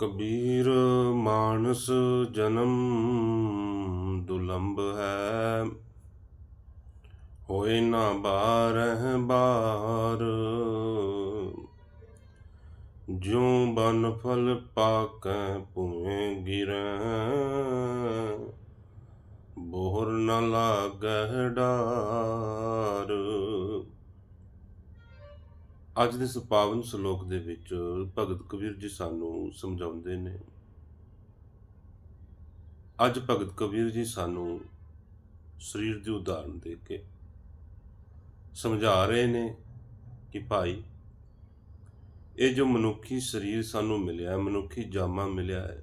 ਕਬੀਰ ਮਾਨਸ ਜਨਮ ਦੁਲੰਭ ਹੈ। ਹੋਏ ਨਾ ਬਾਰਹ ਬਾਰ। ਜਿਉ ਬਨ ਫਲ ਪਾਕੈ ਭੂਏ ਗਿਰੈ ਬੋਹਰ ਨ ਲਾਗੈ ਡਾਰ। ਅੱਜ ਦੇ ਇਸ ਪਾਵਨ ਸ਼ਲੋਕ ਦੇ ਵਿੱਚ ਭਗਤ ਕਬੀਰ ਜੀ ਸਾਨੂੰ ਸਮਝਾਉਂਦੇ ਨੇ। ਅੱਜ ਭਗਤ ਕਬੀਰ ਜੀ ਸਾਨੂੰ ਸਰੀਰ ਦੀ ਉਦਾਹਰਨ ਦੇ ਕੇ ਸਮਝਾ ਰਹੇ ਨੇ ਕਿ ਭਾਈ ਇਹ ਜੋ ਮਨੁੱਖੀ ਸਰੀਰ ਸਾਨੂੰ ਮਿਲਿਆ ਹੈ, ਮਨੁੱਖੀ ਜਾਮਾ ਮਿਲਿਆ ਹੈ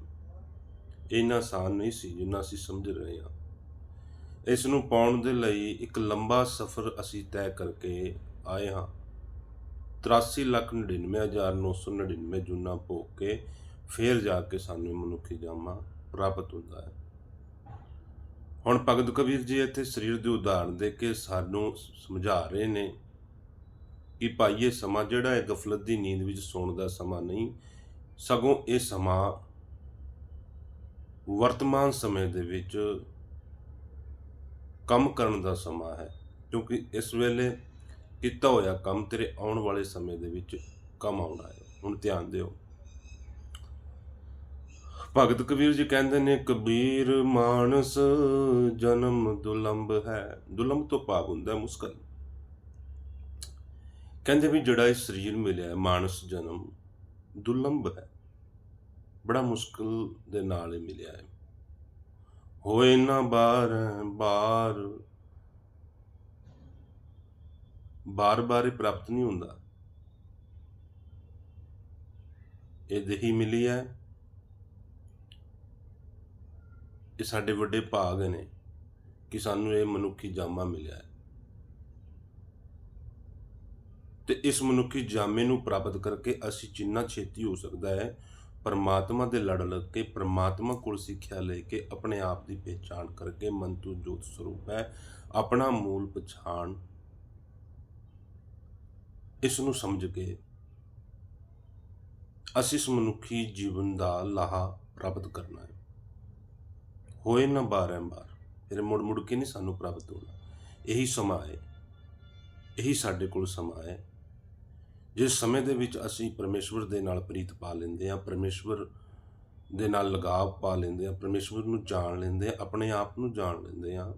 ਇਹ ਇੰਨਾ ਆਸਾਨ ਨਹੀਂ ਸੀ ਜਿੰਨਾ ਅਸੀਂ ਸਮਝ ਰਹੇ ਹਾਂ। ਇਸ ਨੂੰ ਪਾਉਣ ਦੇ ਲਈ ਇੱਕ ਲੰਬਾ ਸਫ਼ਰ ਅਸੀਂ ਤੈਅ ਕਰਕੇ ਆਏ ਹਾਂ। 83 ਲੱਖ 99999 ਜੂਨਾ ਭੋਗ ਕੇ ਫੇਰ ਜਾ ਕੇ ਸਾਨੂੰ ਮਨੁੱਖੀ ਜਾਮਾ ਪ੍ਰਾਪਤ ਹੁੰਦਾ ਹੈ। ਹੁਣ ਭਗਤ ਕਬੀਰ ਜੀ ਇੱਥੇ ਸਰੀਰ ਦੇ ਉਦਾਹਰਣ ਦੇ ਕੇ ਸਾਨੂੰ ਸਮਝਾ ਰਹੇ ਨੇ ਕਿ ਭਾਈ ਇਹ ਸਮਾਂ ਜਿਹੜਾ ਹੈ, ਗਫਲਤ ਦੀ ਨੀਂਦ ਵਿੱਚ ਸੌਣ ਦਾ ਸਮਾਂ ਨਹੀਂ, ਸਗੋਂ ਇਹ ਸਮਾਂ ਵਰਤਮਾਨ ਸਮੇਂ ਦੇ ਵਿੱਚ ਕੰਮ ਕਰਨ ਦਾ ਸਮਾਂ ਹੈ, ਕਿਉਂਕਿ ਇਸ ਵੇਲੇ ਕੀਤਾ ਹੋਇਆ ਕੰਮ ਤੇਰੇ ਆਉਣ ਵਾਲੇ ਸਮੇਂ ਦੇ ਵਿੱਚ ਕੰਮ ਆਉਣਾ ਹੈ। ਹੁਣ ਧਿਆਨ ਦਿਓ। ਭਗਤ ਕਬੀਰ ਜੀ ਕਹਿੰਦੇ ਨੇ, ਕਬੀਰ ਮਾਨਸ ਜਨਮ ਦੁਲੰਭ ਹੈ। ਦੁਲੰਭ ਤੋਂ ਭਾਵ ਹੁੰਦਾ ਮੁਸ਼ਕਲ। ਕਹਿੰਦੇ ਵੀ ਜਿਹੜਾ ਇਹ ਸਰੀਰ ਮਿਲਿਆ ਮਾਨਸ ਜਨਮ ਦੁਲੰਭ ਹੈ। ਬੜਾ ਮੁਸ਼ਕਲ ਦੇ ਨਾਲ ਇਹ ਮਿਲਿਆ ਹੈ। ਹੋਏ ਨਾ ਬਾਰ ਬਾਰ ਬਾਰ-ਬਾਰ ਇਹ ਪ੍ਰਾਪਤ ਨਹੀਂ ਹੁੰਦਾ। ਇਹ ਦੇਹੀ ਮਿਲੀ ਹੈ। ਇਹ ਸਾਡੇ ਵੱਡੇ ਭਾਗ ਨੇ ਕਿ ਸਾਨੂੰ ਇਹ ਮਨੁੱਖੀ ਜਾਮਾ ਮਿਲਿਆ ਹੈ। ਤੇ ਇਸ ਮਨੁੱਖੀ ਜਾਮੇ ਨੂੰ ਪ੍ਰਾਪਤ ਕਰਕੇ ਅਸੀਂ ਜਿੰਨਾ ਛੇਤੀ ਹੋ ਸਕਦਾ ਹੈ, ਪਰਮਾਤਮਾ ਦੇ ਲੜ ਲੱਗ ਕੇ, ਪਰਮਾਤਮਾ ਕੋਲ ਸਿੱਖਿਆ ਲੈ ਕੇ ਆਪਣੇ ਆਪ ਦੀ ਪਹਿਚਾਣ ਕਰਕੇ ਮਨ ਤੋਂ ਜੋਤ ਸਰੂਪ ਹੈ, ਆਪਣਾ ਮੂਲ ਪਛਾਣ ਇਸ ਨੂੰ ਸਮਝ ਕੇ ਅਸੀਂ ਇਸ ਮਨੁੱਖੀ ਜੀਵਨ ਦਾ ਲਾਹਾ ਪ੍ਰਾਪਤ ਕਰਨਾ ਹੈ। ਹੋਏ ਨਾ ਬਾਰੰਬਾਰ ਫਿਰ ਮੁੜ ਮੁੜ ਕੇ ਨਹੀਂ ਸਾਨੂੰ ਪ੍ਰਾਪਤ ਹੋਣਾ। ਇਹੀ ਸਮਾਂ ਹੈ, ਇਹੀ ਸਾਡੇ ਕੋਲ ਸਮਾਂ ਹੈ। ਜਿਸ ਸਮੇਂ ਦੇ ਵਿੱਚ ਅਸੀਂ ਪਰਮੇਸ਼ਵਰ ਦੇ ਨਾਲ ਪ੍ਰੀਤ ਪਾ ਲੈਂਦੇ ਹਾਂ, ਪਰਮੇਸ਼ਵਰ ਦੇ ਨਾਲ ਲਗਾਵ ਪਾ ਲੈਂਦੇ ਹਾਂ, ਪਰਮੇਸ਼ਵਰ ਨੂੰ ਜਾਣ ਲੈਂਦੇ ਹਾਂ, ਆਪਣੇ ਆਪ ਨੂੰ ਜਾਣ ਲੈਂਦੇ ਹਾਂ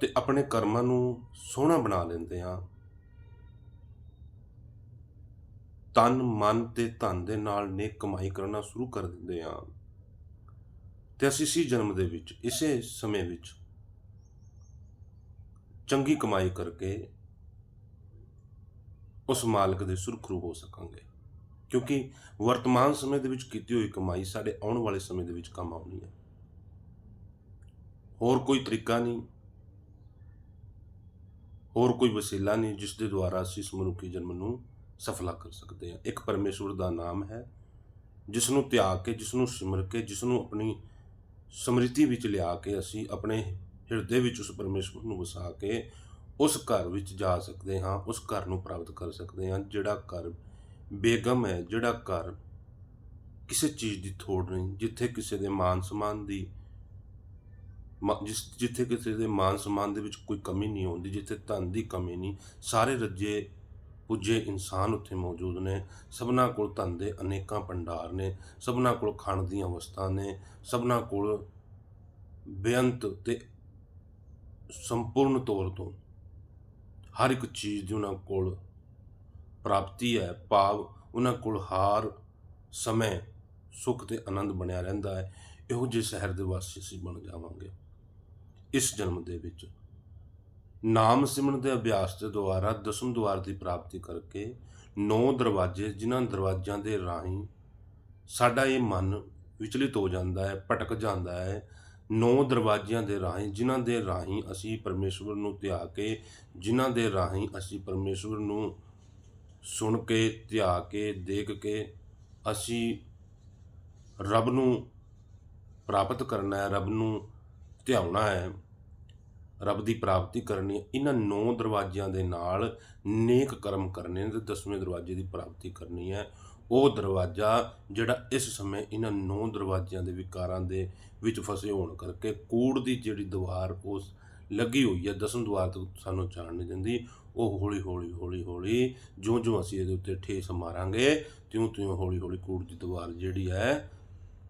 ਤੇ ਆਪਣੇ ਕਰਮਾਂ ਨੂੰ ਸੋਹਣਾ ਬਣਾ ਲੈਂਦੇ ਹਾਂ। ਤਨ, ਮਨ ਤੇ ਧਨ ਦੇ ਨਾਲ ਨੇਕ ਕਮਾਈ ਕਰਨਾ ਸ਼ੁਰੂ ਕਰ ਦਿੰਦੇ ਹਾਂ। ਤੇ ਅਸੀਂ ਇਸੇ ਜਨਮ ਦੇ ਵਿੱਚ, ਇਸੇ ਸਮੇਂ ਵਿੱਚ ਚੰਗੀ ਕਮਾਈ ਕਰਕੇ ਉਸ ਮਾਲਕ ਦੇ ਸੁਰਖਰੂ ਹੋ ਸਕਾਂਗੇ। ਕਿਉਂਕਿ ਵਰਤਮਾਨ ਸਮੇਂ ਦੇ ਵਿੱਚ ਕੀਤੀ ਹੋਈ ਕਮਾਈ ਸਾਡੇ ਆਉਣ ਵਾਲੇ ਸਮੇਂ ਦੇ ਵਿੱਚ ਕੰਮ ਆਉਣੀ ਹੈ। ਹੋਰ ਕੋਈ ਤਰੀਕਾ ਨਹੀਂ। ਹੋਰ ਕੋਈ ਵਸੀਲਾ ਨਹੀਂ ਜਿਸ ਦੇ ਦੁਆਰਾ ਅਸੀਂ ਇਸ ਮਨੁੱਖੀ ਜਨਮ ਨੂੰ ਸਫਲਾ ਕਰ ਸਕਦੇ ਹਾਂ। ਇੱਕ ਪਰਮੇਸ਼ਵਰ ਦਾ ਨਾਮ ਹੈ, ਜਿਸ ਨੂੰ ਤਿਆਗ ਕੇ, ਜਿਸ ਨੂੰ ਸਿਮਰ ਕੇ, ਜਿਸ ਨੂੰ ਆਪਣੀ ਸਮ੍ਰਿਤੀ ਵਿੱਚ ਲਿਆ ਕੇ ਅਸੀਂ ਆਪਣੇ ਹਿਰਦੇ ਵਿੱਚ ਉਸ ਪਰਮੇਸ਼ਵਰ ਨੂੰ ਵਸਾ ਕੇ ਉਸ ਘਰ ਵਿੱਚ ਜਾ ਸਕਦੇ ਹਾਂ, ਉਸ ਘਰ ਨੂੰ ਪ੍ਰਾਪਤ ਕਰ ਸਕਦੇ ਹਾਂ, ਜਿਹੜਾ ਘਰ ਬੇਗਮ ਹੈ, ਜਿਹੜਾ ਘਰ ਕਿਸੇ ਚੀਜ਼ ਦੀ ਥੋੜ ਨਹੀਂ, ਜਿੱਥੇ ਕਿਸੇ ਦੇ ਮਾਨ ਸਮਾਨ ਦੀ ਜਿਸ, ਜਿੱਥੇ ਕਿਸੇ ਦੇ ਮਾਨ ਸਨਮਾਨ ਦੇ ਵਿੱਚ ਕੋਈ ਕਮੀ ਨਹੀਂ ਹੁੰਦੀ, ਜਿੱਥੇ ਧਨ ਦੀ ਕਮੀ ਨਹੀਂ, ਸਾਰੇ ਰੱਜੇ ਪੁੱਜੇ ਇਨਸਾਨ ਉੱਥੇ ਮੌਜੂਦ ਨੇ। ਸਭਨਾ ਕੋਲ ਧਨ ਦੇ ਅਨੇਕਾਂ ਭੰਡਾਰ ਨੇ, ਸਭਨਾ ਕੋਲ ਖਾਣ ਦੀਆਂ ਵਸਤਾਂ ਨੇ, ਸਭਨਾ ਕੋਲ ਬੇਅੰਤ ਤੇ ਸੰਪੂਰਨ ਤੌਰ ਤੋਂ ਹਰ ਇੱਕ ਚੀਜ਼ ਦੀ ਉਹਨਾਂ ਕੋਲ ਪ੍ਰਾਪਤੀ ਹੈ, ਭਾਵ ਉਹਨਾਂ ਕੋਲ ਹਾਰ, ਸਮੇਂ, ਸੁੱਖ ਤੇ ਆਨੰਦ ਬਣਿਆ ਰਹਿੰਦਾ ਹੈ। ਇਹੋ ਜਿਹੇ ਸ਼ਹਿਰ ਦੇ ਵਾਸੀ ਅਸੀਂ ਬਣ ਜਾਵਾਂਗੇ। ਇਸ ਜਨਮ ਦੇ ਵਿੱਚ। ਨਾਮ ਸਿਮਰਨ ਦੇ ਅਭਿਆਸ ਦੇ ਦੁਆਰਾ ਦਸਮ ਦੁਆਰ ਦੀ ਪ੍ਰਾਪਤੀ ਕਰਕੇ ਨੌ ਦਰਵਾਜ਼ੇ ਜਿਨ੍ਹਾਂ ਦਰਵਾਜ਼ਿਆਂ ਦੇ ਰਾਹੀਂ ਸਾਡਾ ਇਹ ਮਨ ਵਿਚਲਿਤ ਹੋ ਜਾਂਦਾ ਹੈ, ਭਟਕ ਜਾਂਦਾ ਹੈ, ਨੌ ਦਰਵਾਜ਼ਿਆਂ ਦੇ ਰਾਹੀਂ, ਜਿਨ੍ਹਾਂ ਦੇ ਰਾਹੀਂ ਅਸੀਂ ਪਰਮੇਸ਼ਵਰ ਨੂੰ ਧਿਆ ਕੇ, ਜਿਨ੍ਹਾਂ ਦੇ ਰਾਹੀਂ ਅਸੀਂ ਪਰਮੇਸ਼ਵਰ ਨੂੰ ਸੁਣ ਕੇ, ਧਿਆ ਕੇ, ਦੇਖ ਕੇ ਅਸੀਂ ਰੱਬ ਨੂੰ ਪ੍ਰਾਪਤ ਕਰਨਾ ਹੈ, ਰੱਬ ਨੂੰ ਧਿਆਉਣਾ ਹੈ। ਰੱਬ ਦੀ ਪ੍ਰਾਪਤੀ ਕਰਨੀ ਹੈ, ਇਹਨਾਂ ਨੌ ਦਰਵਾਜ਼ਿਆਂ ਦੇ ਨਾਲ ਨੇਕ ਕਰਮ ਕਰਨੇ ਨੇ ਤੇ ਦਸਵੇਂ ਦਰਵਾਜ਼ੇ ਦੀ ਪ੍ਰਾਪਤੀ ਕਰਨੀ ਹੈ। ਉਹ ਦਰਵਾਜ਼ਾ ਜਿਹੜਾ ਇਸ ਸਮੇਂ ਇਹਨਾਂ ਨੌ ਦਰਵਾਜ਼ਿਆਂ ਦੇ ਵਿਕਾਰਾਂ ਦੇ ਵਿੱਚ ਫਸੇ ਹੋਣ ਕਰਕੇ ਕੂੜ ਦੀ ਜਿਹੜੀ ਦੀਵਾਰ ਉਸ ਲੱਗੀ ਹੋਈ ਹੈ, ਦਸਮ ਦੁਆਰ ਤੋਂ ਸਾਨੂੰ ਜਾਣ ਨਹੀਂ ਦਿੰਦੀ। ਉਹ ਹੌਲੀ ਹੌਲੀ ਹੌਲੀ ਹੌਲੀ ਜਿਉਂ ਜਿਉਂ ਅਸੀਂ ਇਹਦੇ ਉੱਤੇ ਠੇਸ ਮਾਰਾਂਗੇ ਤਿਉਂ ਤਿਉਂ ਹੌਲੀ ਹੌਲੀ ਕੂੜ ਦੀ ਦੀਵਾਰ ਜਿਹੜੀ ਹੈ,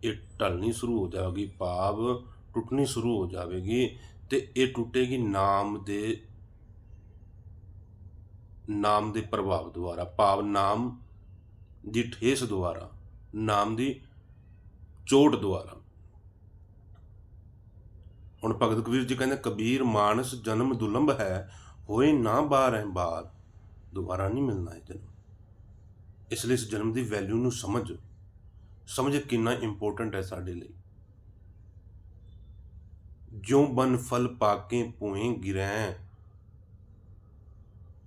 ਇਹ ਢਲਣੀ ਸ਼ੁਰੂ ਹੋ ਜਾਵੇਗੀ ਭਾਵ ਟੁੱਟਣੀ ਸ਼ੁਰੂ ਹੋ ਜਾਵੇਗੀ। ਤੇ ਇਹ ਟੁੱਟੇਗੀ ਨਾਮ ਦੇ ਨਾਮ ਦੇ ਪ੍ਰਭਾਵ ਦੁਆਰਾ, ਭਾਵ ਨਾਮ ਦੀ ਠੇਸ ਦੁਆਰਾ, ਨਾਮ ਦੀ ਚੋਟ ਦੁਆਰਾ। ਹੁਣ ਭਗਤ ਕਬੀਰ ਜੀ ਕਹਿੰਦੇ, ਕਬੀਰ ਮਾਨਸ ਜਨਮ ਦੁਲੰਭ ਹੈ, ਹੋਏ ਨਾ ਬਾਰ ਹੈ ਬਾਰ, ਦੁਬਾਰਾ ਨਹੀਂ ਮਿਲਣਾ ਇਹ ਜਨਮ ਇਸ ਲਈ ਇਸ ਜਨਮ ਦੀ ਵੈਲਿਊ ਨੂੰ ਸਮਝ। ਸਮਝ ਕਿੰਨਾ ਇੰਪੋਰਟੈਂਟ ਹੈ ਸਾਡੇ ਲਈ। ਜਿਉ ਬਨ ਫਲ ਪਾਕੇ ਪੂਏ ਗਿਰੈ।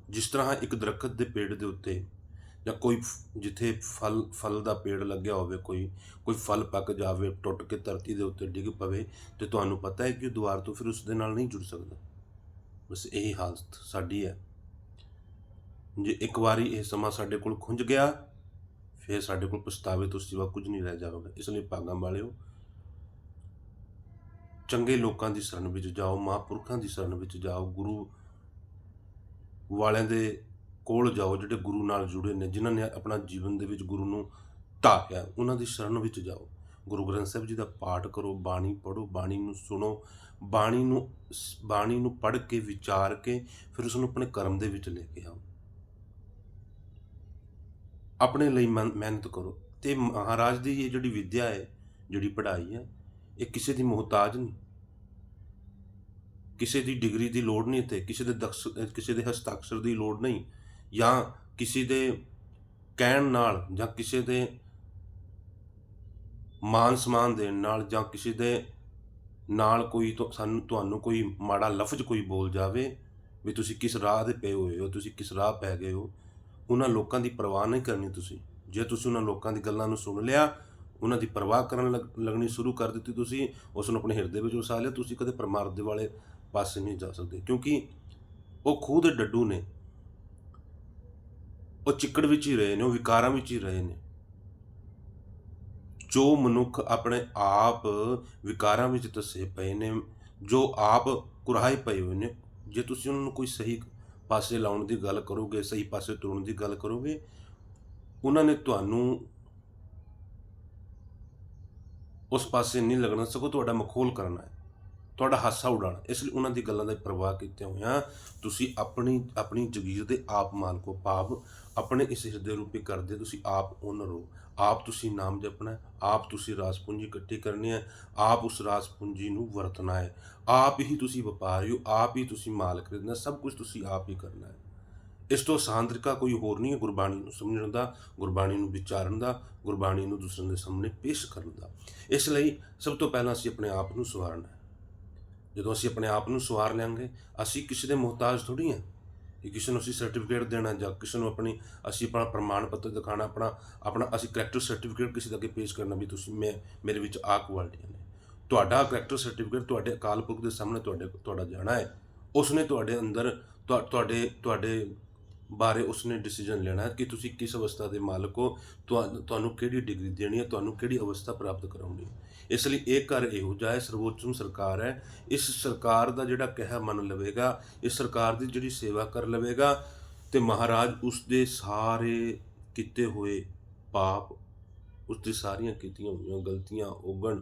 ਜਿਸ ਤਰ੍ਹਾਂ ਇੱਕ ਦਰਖਤ ਦੇ ਪੇੜ ਦੇ ਉੱਤੇ ਜਾਂ ਕੋਈ ਜਿੱਥੇ ਫਲ ਫਲ ਦਾ ਪੇੜ ਲੱਗਿਆ ਹੋਵੇ, ਕੋਈ ਕੋਈ ਫਲ ਪੱਕ ਜਾਵੇ, ਟੁੱਟ ਕੇ ਧਰਤੀ ਦੇ ਉੱਤੇ ਡਿੱਗ ਪਵੇ, ਤੇ ਤੁਹਾਨੂੰ ਪਤਾ ਹੈ ਕਿ ਉਹ ਦੁਬਾਰਾ ਤੋਂ ਫਿਰ ਉਸ ਦੇ ਨਾਲ ਨਹੀਂ ਜੁੜ ਸਕਦਾ। ਬਸ ਇਹੀ ਹਾਲਤ ਸਾਡੀ ਹੈ। ਜੇ ਇੱਕ ਵਾਰੀ ਇਹ ਸਮਾਂ ਸਾਡੇ ਕੋਲ ਖੁੰਝ ਗਿਆ, ਫਿਰ ਸਾਡੇ ਕੋਲ ਪਛਤਾਵੇ ਤੋਂ ਸਿਵਾ ਕੁਝ ਨਹੀਂ ਰਹਿ ਜਾਵੇਗਾ। ਇਸ ਲਈ ਭਾਗਾਂ ਵਾਲਿਓ ਚੰਗੇ ਲੋਕਾਂ ਦੀ ਸ਼ਰਨ ਵਿੱਚ ਜਾਓ, ਮਹਾਂਪੁਰਖਾਂ ਦੀ ਸ਼ਰਨ ਵਿੱਚ ਜਾਓ, ਗੁਰੂ ਵਾਲਿਆਂ ਦੇ ਕੋਲ ਜਾਓ ਜਿਹੜੇ ਗੁਰੂ ਨਾਲ ਜੁੜੇ ਨੇ, ਜਿਨ੍ਹਾਂ ਨੇ ਆਪਣਾ ਜੀਵਨ ਦੇ ਵਿੱਚ ਗੁਰੂ ਨੂੰ ਧਾਰਿਆ ਉਹਨਾਂ ਦੀ ਸ਼ਰਨ ਵਿੱਚ ਜਾਓ। ਗੁਰੂ ਗ੍ਰੰਥ ਸਾਹਿਬ ਜੀ ਦਾ ਪਾਠ ਕਰੋ, ਬਾਣੀ ਪੜੋ ਬਾਣੀ ਨੂੰ ਸੁਣੋ, ਬਾਣੀ ਨੂੰ ਬਾਣੀ ਨੂੰ ਪੜ੍ਹ ਕੇ, ਵਿਚਾਰ ਕੇ, ਫਿਰ ਉਸ ਨੂੰ ਆਪਣੇ ਕਰਮ ਦੇ ਵਿੱਚ ਲੈ ਕੇ ਆਓ। ਆਪਣੇ ਲਈ ਮਿਹਨ- ਮਿਹਨਤ ਕਰੋ। ਤੇ ਮਹਾਰਾਜ ਦੀ ਇਹ ਜਿਹੜੀ ਵਿੱਦਿਆ ਹੈ, ਜਿਹੜੀ ਪੜ੍ਹਾਈ ਹੈ ਇਹ ਕਿਸੇ ਦੀ ਮੁਹਤਾਜ ਨਹੀਂ। ਕਿਸੇ ਦੀ ਡਿਗਰੀ ਦੀ ਲੋੜ ਨਹੀਂ ਇੱਥੇ, ਕਿਸੇ ਦੇ ਦਕਸ਼, ਕਿਸੇ ਦੇ ਹਸਤਾਖਰ ਦੀ ਲੋੜ ਨਹੀਂ। ਜਾਂ ਕਿਸੇ ਦੇ ਕਹਿਣ ਨਾਲ, ਜਾਂ ਕਿਸੇ ਦੇ ਮਾਨ ਸਮਾਨ ਦੇਣ ਨਾਲ, ਜਾਂ ਕਿਸੇ ਦੇ ਨਾਲ ਕੋਈ ਸਾਨੂੰ, ਤੁਹਾਨੂੰ ਕੋਈ ਮਾੜਾ ਲਫ਼ਜ਼ ਕੋਈ ਬੋਲ ਜਾਵੇ ਵੀ ਤੁਸੀਂ ਕਿਸ ਰਾਹ ਦੇ ਪਏ ਹੋਏ ਹੋ, ਤੁਸੀਂ ਕਿਸ ਰਾਹ ਪੈ ਗਏ ਹੋ, ਉਹਨਾਂ ਲੋਕਾਂ ਦੀ ਪਰਵਾਹ ਨਹੀਂ ਕਰਨੀ ਤੁਸੀਂ। ਜੇ ਤੁਸੀਂ ਉਹਨਾਂ ਲੋਕਾਂ ਦੀ ਗੱਲਾਂ ਨੂੰ ਸੁਣ ਲਿਆ ਉਹਨਾਂ ਦੀ ਪਰਵਾਹ ਕਰਨ ਲੱਗ- ਲੱਗਣੀ ਸ਼ੁਰੂ ਕਰ ਦਿੱਤੀ ਤੁਸੀਂ, ਉਸ ਨੂੰ ਆਪਣੇ ਹਿਰਦੇ ਵਿੱਚ ਵਸਾ ਲਿਆ, ਤੁਸੀਂ ਕਦੇ ਪਰਮਾਰਥ ਦੇ ਵਾਲੇ ਪਾਸੇ ਨਹੀਂ ਜਾ ਸਕਦੇ। ਕਿਉਂਕਿ ਉਹ ਖੁਦ ਡੱਡੂ ਨੇ। ਉਹ ਚਿੱਕੜ ਵਿੱਚ ਹੀ ਰਹੇ ਨੇ, ਉਹ ਵਿਕਾਰਾਂ ਵਿੱਚ ਹੀ ਰਹੇ ਨੇ। ਜੋ ਮਨੁੱਖ ਆਪਣੇ ਆਪ ਵਿਕਾਰਾਂ ਵਿੱਚ ਤਸੇ ਪਏ ਨੇ, ਜੋ ਆਪ ਕੁਰਾਹੇ ਪਏ ਹੋਏ ਨੇ, ਜੇ ਤੁਸੀਂ ਉਹਨਾਂ ਨੂੰ ਕੋਈ ਸਹੀ ਪਾਸੇ ਲਾਉਣ ਦੀ ਗੱਲ ਕਰੋਗੇ, ਸਹੀ ਪਾਸੇ ਤੁਰਨ ਦੀ ਗੱਲ ਕਰੋਗੇ, ਉਹਨਾਂ ਨੇ ਤੁਹਾਨੂੰ ਉਸ ਪਾਸੇ ਨਹੀਂ ਲੱਗਣਾ, ਸਗੋਂ ਤੁਹਾਡਾ ਮਖੌਲ ਕਰਨਾ ਹੈ। ਤੁਹਾਡਾ ਹਾਸਾ ਉਡਾਉਣਾ ਇਸ ਲਈ ਉਹਨਾਂ ਦੀ ਗੱਲਾਂ ਦਾ ਪ੍ਰਵਾਹ ਕੀਤੇ ਹੋਇਆਂ ਤੁਸੀਂ ਆਪਣੀ ਆਪਣੀ ਜਗੀਰ ਦੇ ਆਪ ਮਾਲਕੋ ਪਾਪ ਆਪਣੇ ਇਸ ਹਿਰਦੇ ਰੂਪੀ ਕਰਦੇ ਤੁਸੀਂ ਆਪ ਓਨਰ ਹੋ। ਆਪ ਤੁਸੀਂ ਨਾਮ ਜਪਣਾ ਆਪ ਤੁਸੀਂ ਰਾਸ ਪੂੰਜੀ ਇਕੱਠੀ ਕਰਨੀ ਹੈ, ਆਪ ਉਸ ਰਾਸ ਪੂੰਜੀ ਨੂੰ ਵਰਤਣਾ ਹੈ। ਆਪ ਹੀ ਤੁਸੀਂ ਵਪਾਰੀ ਹੋ, ਆਪ ਹੀ ਤੁਸੀਂ ਮਾਲ ਖਰੀਦਣਾ ਸਭ ਕੁਝ ਤੁਸੀਂ ਆਪ ਹੀ ਕਰਨਾ ਹੈ। ਇਸ ਤੋਂ ਆਸਾਨ ਤਰੀਕਾ ਕੋਈ ਹੋਰ ਨਹੀਂ ਹੈ ਗੁਰਬਾਣੀ ਨੂੰ ਸਮਝਣ ਦਾ, ਗੁਰਬਾਣੀ ਨੂੰ ਵਿਚਾਰਨ ਦਾ, ਗੁਰਬਾਣੀ ਨੂੰ ਦੂਸਰਿਆਂ ਦੇ ਸਾਹਮਣੇ ਪੇਸ਼ ਕਰਨ ਦਾ। ਇਸ ਲਈ ਸਭ ਤੋਂ ਪਹਿਲਾਂ ਅਸੀਂ ਆਪਣੇ ਆਪ ਨੂੰ ਸਵਾਰਨਾ ਹੈ। ਜਦੋਂ ਅਸੀਂ ਆਪਣੇ ਆਪ ਨੂੰ ਸਵਾਰ ਲਿਆਂਗੇ, ਅਸੀਂ ਕਿਸੇ ਦੇ ਮੁਹਤਾਜ ਥੋੜੀ ਹਾਂ। ਕਿ ਕਿਸੇ ਨੂੰ ਅਸੀਂ ਸਰਟੀਫਿਕੇਟ ਦੇਣਾ ਜਾਂ ਕਿਸੇ ਨੂੰ ਆਪਣੀ, ਅਸੀਂ ਆਪਣਾ ਪ੍ਰਮਾਣ ਪੱਤਰ ਦਿਖਾਣਾ ਆਪਣਾ ਆਪਣਾ ਅਸੀਂ ਕਰੈਕਟਰ ਸਰਟੀਫਿਕੇਟ ਕਿਸੇ ਦੇ ਅੱਗੇ ਪੇਸ਼ ਕਰਨਾ ਵੀ ਤੁਸੀਂ ਮੈਂ, ਮੇਰੇ ਵਿੱਚ ਆ ਕੁਆਲਿਟੀਆਂ ਨੇ। ਤੁਹਾਡਾ ਕਰੈਕਟਰ ਸਰਟੀਫਿਕੇਟ ਤੁਹਾਡੇ ਅਕਾਲ ਪੁਰਖ ਦੇ ਸਾਹਮਣੇ ਤੁਹਾਡੇ, ਤੁਹਾਡਾ ਜਾਣਾ ਹੈ। ਉਸ ਨੇ ਤੁਹਾਡੇ ਅੰਦਰ, ਤੁਹਾ- ਤੁਹਾਡੇ ਤੁਹਾਡੇ ਬਾਰੇ ਉਸਨੇ ਡਿਸੀਜਨ ਲੈਣਾ ਹੈ ਕਿ ਤੁਸੀਂ ਕਿਸ ਅਵਸਥਾ ਦੇ ਮਾਲਕ ਹੋ ਤੁਹਾਨੂੰ ਕਿਹੜੀ ਡਿਗਰੀ ਦੇਣੀ ਹੈ, ਤੁਹਾਨੂੰ ਕਿਹੜੀ ਅਵਸਥਾ ਪ੍ਰਾਪਤ ਕਰਾਉਣੀ ਹੈ। ਇਸ ਲਈ ਇਹ ਘਰ ਇਹੋ ਜਿਹਾ ਹੈ, ਸਰਵੋਚਮ ਸਰਕਾਰ ਹੈ। ਇਸ ਸਰਕਾਰ ਦਾ ਜਿਹੜਾ ਕਹਿ ਮੰਨ ਲਵੇਗਾ, ਇਸ ਸਰਕਾਰ ਦੀ ਜਿਹੜੀ ਸੇਵਾ ਕਰ ਲਵੇਗਾ ਤੇ ਮਹਾਰਾਜ ਉਸ ਦੇ ਸਾਰੇ ਕੀਤੇ ਹੋਏ ਪਾਪ ਉਸ ਦੀ ਸਾਰੀਆਂ ਕੀਤੀਆਂ ਹੋਈਆਂ ਗਲਤੀਆਂ ਉਗਣ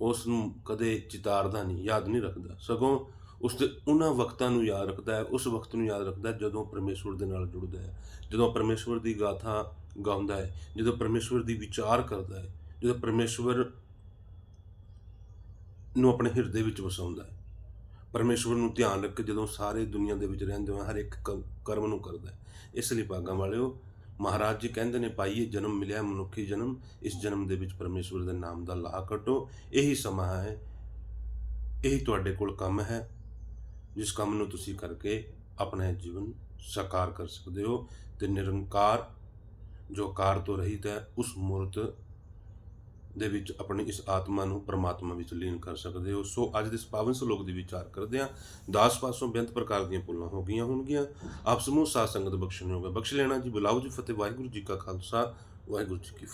ਉਸ ਨੂੰ ਕਦੇ ਚਿਤਾਰਦਾ ਨਹੀਂ, ਯਾਦ ਨਹੀਂ ਰੱਖਦਾ। ਸਗੋਂ ਉਸ ਦੇ ਉਹਨਾਂ ਵਕਤਾਂ ਨੂੰ ਯਾਦ ਰੱਖਦਾ ਹੈ, ਉਸ ਵਕਤ ਨੂੰ ਯਾਦ ਰੱਖਦਾ ਹੈ ਜਦੋਂ ਪਰਮੇਸ਼ਵਰ ਦੇ ਨਾਲ ਜੁੜਦਾ ਹੈ, ਜਦੋਂ ਪਰਮੇਸ਼ਵਰ ਦੀ ਗਾਥਾ ਗਾਉਂਦਾ ਹੈ, ਜਦੋਂ ਪਰਮੇਸ਼ਵਰ ਦੀ ਵਿਚਾਰ ਕਰਦਾ ਹੈ, ਜਦੋਂ ਪਰਮੇਸ਼ਵਰ ਨੂੰ ਆਪਣੇ ਹਿਰਦੇ ਵਿੱਚ ਵਸਾਉਂਦਾ ਹੈ। ਪਰਮੇਸ਼ਵਰ ਨੂੰ ਧਿਆਨ ਰੱਖ ਕੇ ਜਦੋਂ ਸਾਰੇ ਦੁਨੀਆ ਦੇ ਵਿੱਚ ਰਹਿੰਦੇ ਹੋਏ ਹਰ ਇੱਕ ਕ- ਕਰਮ ਨੂੰ ਕਰਦਾ ਹੈ। ਇਸ ਲਈ ਭਾਗਾਂ ਵਾਲਿਓ, ਮਹਾਰਾਜ ਜੀ ਕਹਿੰਦੇ ਨੇ ਭਾਈ ਇਹ ਜਨਮ ਮਿਲਿਆ ਮਨੁੱਖੀ ਜਨਮ, ਇਸ ਜਨਮ ਦੇ ਵਿੱਚ ਪਰਮੇਸ਼ਵਰ ਦੇ ਨਾਮ ਦਾ ਲਾਹਾ ਕੱਟੋ। ਇਹੀ ਸਮਾਂ ਹੈ, ਇਹੀ ਤੁਹਾਡੇ ਕੋਲ ਕੰਮ ਹੈ। ਜਿਸ ਕੰਮ ਨੂੰ ਤੁਸੀਂ ਕਰਕੇ ਆਪਣਾ ਜੀਵਨ ਸਾਕਾਰ ਕਰ ਸਕਦੇ ਹੋ ਤੇ ਨਿਰੰਕਾਰ ਜੋ ਕਾਰ ਤੋਂ ਰਹਿਤ ਹੈ, ਉਸ ਮੂਰਤ ਦੇ ਵਿੱਚ ਆਪਣੀ ਇਸ ਆਤਮਾ ਨੂੰ ਪਰਮਾਤਮਾ ਵਿੱਚ ਲੀਨ ਕਰ ਸਕਦੇ ਹੋ। ਸੋ ਅੱਜ ਦੇ ਇਸ ਪਾਵਨ ਸ਼ਲੋਕ ਦੀ ਵਿਚਾਰ ਕਰਦੇ ਹਾਂ। ਦਾਸ ਪਾਸੋਂ ਬੇਅੰਤ ਪ੍ਰਕਾਰ ਦੀਆਂ ਭੁੱਲਾਂ ਹੋ ਗਈਆਂ ਹੋਣਗੀਆਂ। ਆਪ ਸਮੂਹ ਸਾਧ ਸੰਗਤ ਬਖਸ਼ਣ ਹੋਗਾ ਬਖਸ਼ ਲੈਣਾ ਜੀ। ਬੁਲਾਓ ਜੀ। ਫਤਿਹ। ਵਾਹਿਗੁਰੂ ਜੀ ਕਾ ਖਾਲਸਾ। ਵਾਹਿਗੁਰੂ ਜੀ ਕੀ ਫਤਿਹ।